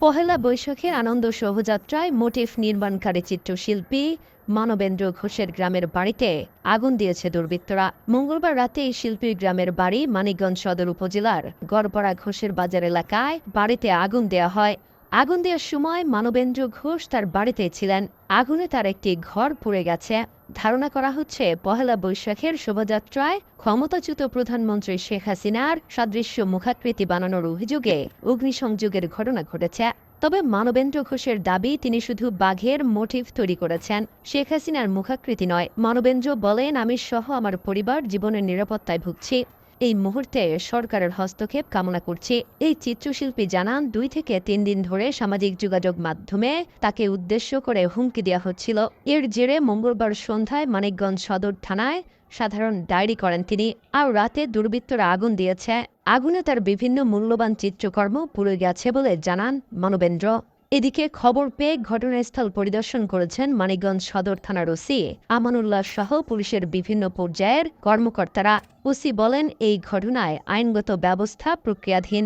পহেলা বৈশাখের আনন্দ শোভাযাত্রায় মোটিফ নির্মাণকারী চিত্রশিল্পী মানবেন্দ্র ঘোষের গ্রামের বাড়িতে আগুন দিয়েছে দুর্বৃত্তরা। মঙ্গলবার রাতে এই শিল্পীর গ্রামের বাড়ি মানিকগঞ্জ সদর উপজেলার গড়পাড়া ঘোষের বাজার এলাকায় বাড়িতে আগুন দেয়া হয়। আগুন দেওয়ার সময় মানবেন্দ্র ঘোষ তার বাড়িতে ছিলেন। আগুনে তার একটি ঘর পুড়ে গেছে। ধারণা করা হচ্ছে পহেলা বৈশাখের শোভাযাত্রায় ক্ষমতাচ্যুত প্রধানমন্ত্রী শেখ হাসিনার সাদৃশ্য মুখাকৃতি বানানোর অভিযোগে অগ্নিসংযোগের ঘটনা ঘটেছে। তবে মানবেন্দ্র ঘোষের দাবি, তিনি শুধু বাঘের মোটিভ তৈরি করেছেন। শেখ হাসিনার মুখাকৃতি নয়, মানবেন্দ্র বলেন, আমি সহ আমার পরিবার জীবনের নিরাপত্তায় ভুগছি। এই মুহূর্তে সরকারের হস্তক্ষেপ কামনা করছে। এই চিত্রশিল্পী জানান, দুই থেকে তিন দিন ধরে সামাজিক যোগাযোগ মাধ্যমে তাকে উদ্দেশ্য করে হুমকি দেওয়া হচ্ছিল। এর জেরে মঙ্গলবার সন্ধ্যায় মানিকগঞ্জ সদর থানায় সাধারণ ডায়েরি করেন তিনি। আর রাতে দুর্বৃত্তরা আগুন দিয়েছে। আগুনে তার বিভিন্ন মূল্যবান চিত্রকর্ম পুড়ে গেছে বলে জানান মানবেন্দ্র। এদিকে খবর পেয়ে ঘটনাস্থল পরিদর্শন করেছেন মানিকগঞ্জ সদর থানার ওসি আমানুল্লাহ সহ পুলিশের বিভিন্ন পর্যায়ের কর্মকর্তারা। ওসি বলেন, এই ঘটনায় আইনগত ব্যবস্থা প্রক্রিয়াধীন।